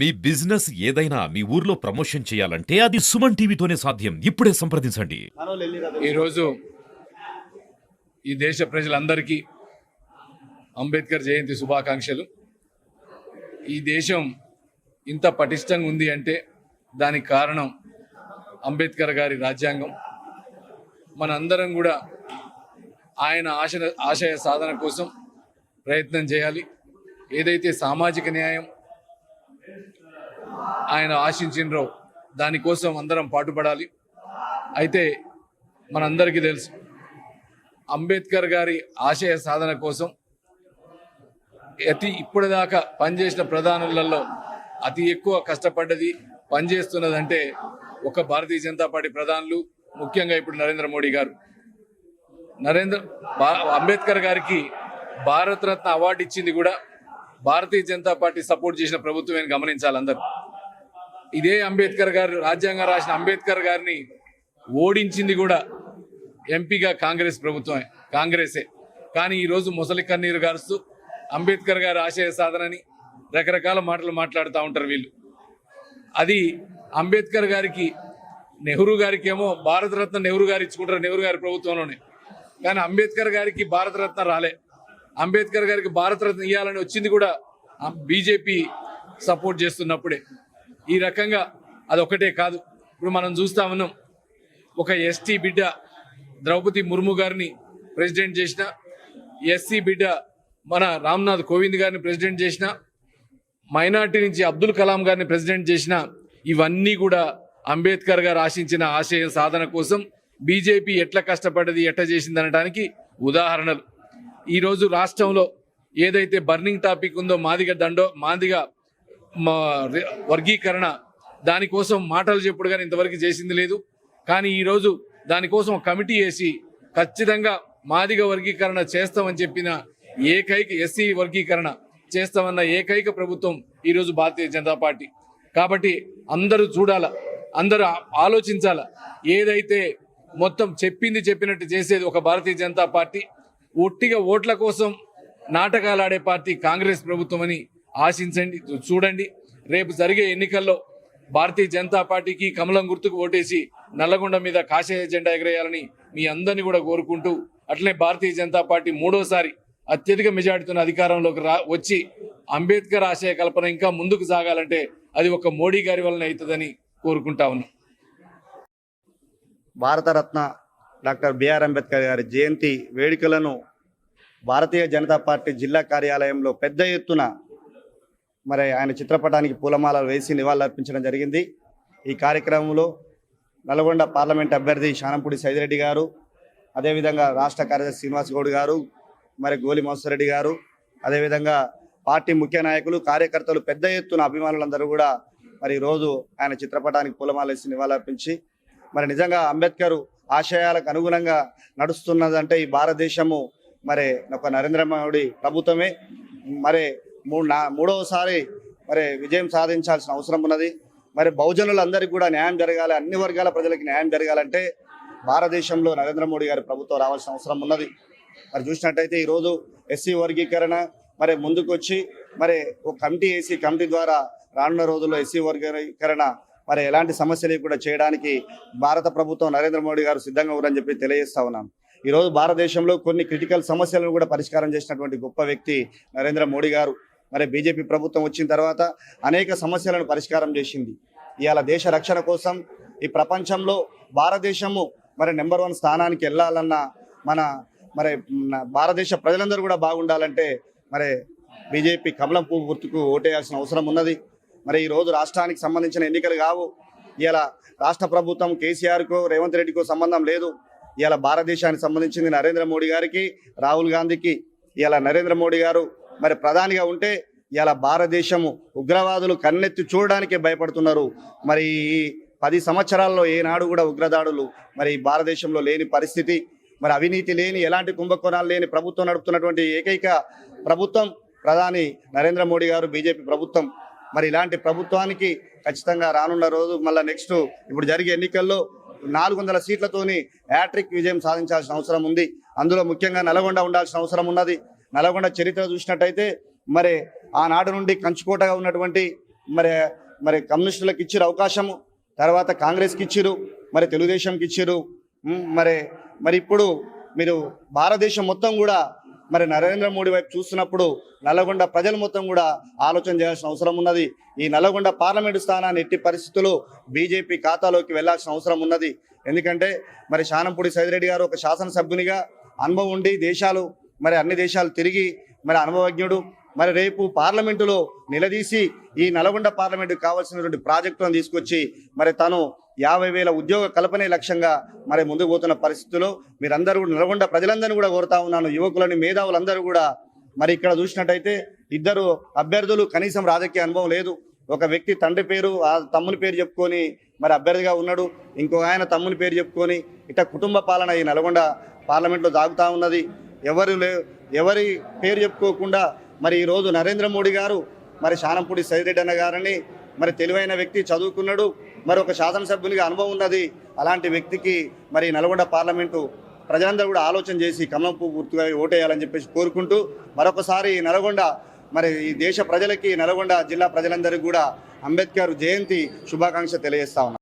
మీ business ఏదైనా మీ ఊర్లో promotion చేయాలంటే అది సుమన్ టీవీతోనే సాధ్యం. ఇప్పుడే సంప్రదించండి. ఈరోజు ఈ దేశ ప్రజలందరికీ అంబేద్కర్ జయంతి శుభాకాంక్షలు. ఈ దేశం ఇంత పటిష్టంగా ఉంది అంటే దానికి కారణం అంబేద్కర్ గారి రాజ్యాంగం. మనందరం కూడా ఆయన ఆశ ఆశయ సాధన కోసం ప్రయత్నం చేయాలి. ఏదైతే సామాజిక న్యాయం ఆయన ఆశించినరో దానికోసం అందరం పాటుపడాలి. అయితే మనందరికీ తెలుసు అంబేద్కర్ గారి ఆశయ సాధన కోసం అతి ఇప్పటిదాకా పనిచేసిన ప్రధానులలో అతి ఎక్కువ కష్టపడ్డది పనిచేస్తున్నదంటే ఒక భారతీయ జనతా పార్టీ ప్రధానులు ముఖ్యంగా ఇప్పుడు నరేంద్ర మోడీ గారు. నరేంద్ర అంబేద్కర్ గారికి భారతరత్న అవార్డు ఇచ్చింది కూడా భారతీయ జనతా పార్టీ సపోర్ట్ చేసిన ప్రభుత్వమే గమనించాలి అందరూ. ఇదే అంబేద్కర్ గారు రాజ్యాంగం రాసిన అంబేద్కర్ గారిని ఓడించింది కూడా ఎంపీగా కాంగ్రెస్ ప్రభుత్వమే కాంగ్రెసే. కానీ ఈరోజు ముసలి కన్నీరు గారుస్తూ అంబేద్కర్ గారి ఆశయ సాధనని రకరకాల మాటలు మాట్లాడుతూ ఉంటారు వీళ్ళు. అది అంబేద్కర్ గారికి నెహ్రూ గారికి ఏమో భారతరత్న నెహ్రూ గారు ఇచ్చుకుంటారు నెహ్రూ గారి ప్రభుత్వంలోనే. కానీ అంబేద్కర్ గారికి భారతరత్న రాలే. అంబేద్కర్ గారికి భారతరత్న ఇవ్వాలని వచ్చింది కూడా బీజేపీ సపోర్ట్ చేస్తున్నప్పుడే. ఈ రకంగా అదొకటే కాదు. ఇప్పుడు మనం చూస్తా ఉన్నాం. ఒక ఎస్టీ బిడ్డ ద్రౌపది ముర్ము గారిని ప్రెసిడెంట్ చేసిన ఎస్సీ బిడ్డ మన రామ్నాథ్ కోవింద్ గారిని ప్రెసిడెంట్ చేసిన మైనార్టీ నుంచి అబ్దుల్ కలాం గారిని ప్రెసిడెంట్ చేసిన ఇవన్నీ కూడా అంబేద్కర్ గారు ఆశించిన ఆశయ సాధన కోసం బీజేపీ ఎట్లా కష్టపడ్డది ఎట్లా చేసింది అనడానికి ఉదాహరణలు. ఈరోజు రాష్ట్రంలో ఏదైతే బర్నింగ్ టాపిక్ ఉందో మాదిగ దండో మాదిగ వర్గీకరణ దానికోసం మాటలు చెప్పుడు కానీ ఇంతవరకు చేసింది లేదు. కానీ ఈరోజు దానికోసం కమిటీ వేసి ఖచ్చితంగా మాదిగ వర్గీకరణ చేస్తామని చెప్పిన ఏకైక ఎస్సీ వర్గీకరణ చేస్తామన్న ఏకైక ప్రభుత్వం ఈరోజు భారతీయ జనతా పార్టీ. కాబట్టి అందరూ చూడాల అందరూ ఆలోచించాల. ఏదైతే మొత్తం చెప్పింది చెప్పినట్టు చేసేది ఒక భారతీయ జనతా పార్టీ ఒట్టిగా ఓట్ల కోసం నాటకాలు ఆడే పార్టీ కాంగ్రెస్ ప్రభుత్వం అని ఆశించండి. చూడండి. రేపు జరిగే ఎన్నికల్లో భారతీయ జనతా పార్టీకి కమలం గుర్తుకు ఓటేసి నల్లగొండ మీద కాషాయ జెండా ఎగరేయాలని మీ అందరినీ కూడా కోరుకుంటూ అట్లనే భారతీయ జనతా పార్టీ మూడోసారి అత్యధిక మెజార్టీతో అధికారంలోకి రా వచ్చి అంబేద్కర్ ఆశయ కల్పన ఇంకా ముందుకు సాగాలంటే అది ఒక మోడీ గారి వలన అవుతుందని కోరుకుంటా ఉన్నాం. భారతరత్న డాక్టర్ బిఆర్ అంబేద్కర్ గారి జయంతి వేడుకలను భారతీయ జనతా పార్టీ జిల్లా కార్యాలయంలో పెద్ద ఎత్తున మరి ఆయన చిత్రపటానికి పూలమాలలు వేసి నివాళులర్పించడం జరిగింది. ఈ కార్యక్రమంలో నల్గొండ పార్లమెంట్ అభ్యర్థి శానంపూడి సైదిరెడ్డి గారు అదేవిధంగా రాష్ట్ర కార్యదర్శి శ్రీనివాస్ గౌడ్ గారు మరి గోలి రెడ్డి గారు అదేవిధంగా పార్టీ ముఖ్య నాయకులు కార్యకర్తలు పెద్ద ఎత్తున అభిమానులందరూ కూడా మరి ఈరోజు ఆయన చిత్రపటానికి పూలమాల వేసి నివాళులర్పించి మరి నిజంగా అంబేద్కర్ ఆశయాలకు అనుగుణంగా నడుస్తున్నదంటే ఈ భారతదేశము మరి ఒక నరేంద్ర మోడీ ప్రభుత్వమే. మరి మూడు నా మూడవసారి మరి విజయం సాధించాల్సిన అవసరం ఉన్నది. మరి బహుజనులందరికీ కూడా న్యాయం జరగాలి అన్ని వర్గాల ప్రజలకు న్యాయం జరగాలంటే భారతదేశంలో నరేంద్ర మోడీ గారి ప్రభుత్వం రావాల్సిన అవసరం ఉన్నది. మరి చూసినట్టయితే ఈరోజు ఎస్సీ వర్గీకరణ మరి ముందుకొచ్చి మరి ఒక కమిటీ వేసి కమిటీ ద్వారా రానున్న రోజుల్లో ఎస్సీ వర్గీకరణ మరి ఎలాంటి సమస్యలు కూడా చేయడానికి భారత ప్రభుత్వం నరేంద్ర మోడీ గారు సిద్ధంగా ఉన్నారని చెప్పి తెలియజేస్తా ఉన్నాను ఈరోజు భారతదేశంలో కొన్ని క్రిటికల్ సమస్యలను కూడా పరిష్కారం చేసినటువంటి గొప్ప వ్యక్తి నరేంద్ర మోడీ గారు. మరి బీజేపీ ప్రభుత్వం వచ్చిన తర్వాత అనేక సమస్యలను పరిష్కారం చేసింది. ఇవాళ దేశ రక్షణ కోసం ఈ ప్రపంచంలో భారతదేశము మరి నెంబర్ వన్ స్థానానికి వెళ్ళాలన్న మన మరి భారతదేశ ప్రజలందరూ కూడా బాగుండాలంటే మరి బీజేపీ కమలం పువ్వు గుర్తుకు ఓటేయాల్సిన అవసరం ఉన్నది. మరి ఈరోజు రాష్ట్రానికి సంబంధించిన ఎన్నికలు కావు. ఇలా రాష్ట్ర ప్రభుత్వం కేసీఆర్కో రేవంత్ రెడ్డికో సంబంధం లేదు. ఇలా భారతదేశానికి సంబంధించింది నరేంద్ర మోడీ గారికి రాహుల్ గాంధీకి ఇలా నరేంద్ర మోడీ గారు మరి ప్రధానిగా ఉంటే ఇలా భారతదేశము ఉగ్రవాదులు కన్నెత్తి చూడడానికే భయపడుతున్నారు. మరి ఈ పది సంవత్సరాల్లో ఏనాడు కూడా ఉగ్రదాడులు మరి భారతదేశంలో లేని పరిస్థితి. మరి అవినీతి లేని ఎలాంటి కుంభకోణాలు లేని ప్రభుత్వం నడుపుతున్నటువంటి ఏకైక ప్రభుత్వం ప్రధాని నరేంద్ర మోడీ గారు బీజేపీ ప్రభుత్వం. మరి ఇలాంటి ప్రభుత్వానికి ఖచ్చితంగా రానున్న రోజు మళ్ళీ నెక్స్ట్ ఇప్పుడు జరిగే ఎన్నికల్లో నాలుగు వందల సీట్లతోని హ్యాట్రిక్ విజయం సాధించాల్సిన అవసరం ఉంది. అందులో ముఖ్యంగా నల్గొండ ఉండాల్సిన అవసరం ఉన్నది. నల్గొండ చరిత్ర చూసినట్టయితే మరి ఆనాడు నుండి కంచుకోటగా ఉన్నటువంటి మరి మరి కమ్యూనిస్టులకు ఇచ్చిరు అవకాశము తర్వాత కాంగ్రెస్కి ఇచ్చిరు మరి తెలుగుదేశంకి ఇచ్చిరు మరి మరి ఇప్పుడు మీరు భారతదేశం మొత్తం కూడా మరి నరేంద్ర మోడీ వైపు చూస్తున్నప్పుడు నల్లగొండ ప్రజలు మొత్తం కూడా ఆలోచన చేయాల్సిన అవసరం ఉన్నది. ఈ నల్లగొండ పార్లమెంటు స్థానాన్ని ఎట్టి పరిస్థితుల్లో బీజేపీ ఖాతాలోకి వెళ్ళాల్సిన అవసరం ఉన్నది. ఎందుకంటే మరి శానంపూడి సైదిరెడ్డి గారు ఒక శాసనసభ్యునిగా అనుభవం ఉండి దేశాలు మరి అన్ని దేశాలు తిరిగి మరి అనుభవజ్ఞుడు మరి రేపు పార్లమెంటులో నిలదీసి ఈ నల్గొండ పార్లమెంటుకు కావాల్సినటువంటి ప్రాజెక్టులను తీసుకొచ్చి మరి తను యాభై వేల ఉద్యోగ కల్పనే లక్ష్యంగా మరి ముందుకు పోతున్న పరిస్థితుల్లో మీరందరూ కూడా నల్గొండ ప్రజలందరినీ కూడా కోరుతా ఉన్నాను. యువకులని మేధావులందరూ కూడా మరి ఇక్కడ చూసినట్టయితే ఇద్దరు అభ్యర్థులు కనీసం రాజకీయ అనుభవం లేదు. ఒక వ్యక్తి తండ్రి పేరు ఆ తమ్ముని పేరు చెప్పుకొని మరి అభ్యర్థిగా ఉన్నాడు. ఇంకో ఆయన తమ్ముని పేరు చెప్పుకొని ఇట్లా కుటుంబ పాలన ఈ నల్గొండ పార్లమెంట్లో దాగుతా ఉన్నది. ఎవరు లే ఎవరి పేరు చెప్పుకోకుండా మరి ఈరోజు నరేంద్ర మోడీ గారు మరి శానంపూడి సైరెడ్డి అన్న గారిని మరి తెలివైన వ్యక్తి చదువుకున్నాడు. మరి ఒక శాసనసభ్యునిగా అనుభవం ఉన్నది. అలాంటి వ్యక్తికి మరి నల్గొండ పార్లమెంటు ప్రజలందరూ కూడా ఆలోచన చేసి కమలం పువ్వు గుర్తుగా ఓటేయాలని చెప్పేసి కోరుకుంటూ మరొకసారి నల్గొండ మరి ఈ దేశ ప్రజలకి నల్గొండ జిల్లా ప్రజలందరికీ కూడా అంబేద్కర్ జయంతి శుభాకాంక్ష తెలియజేస్తా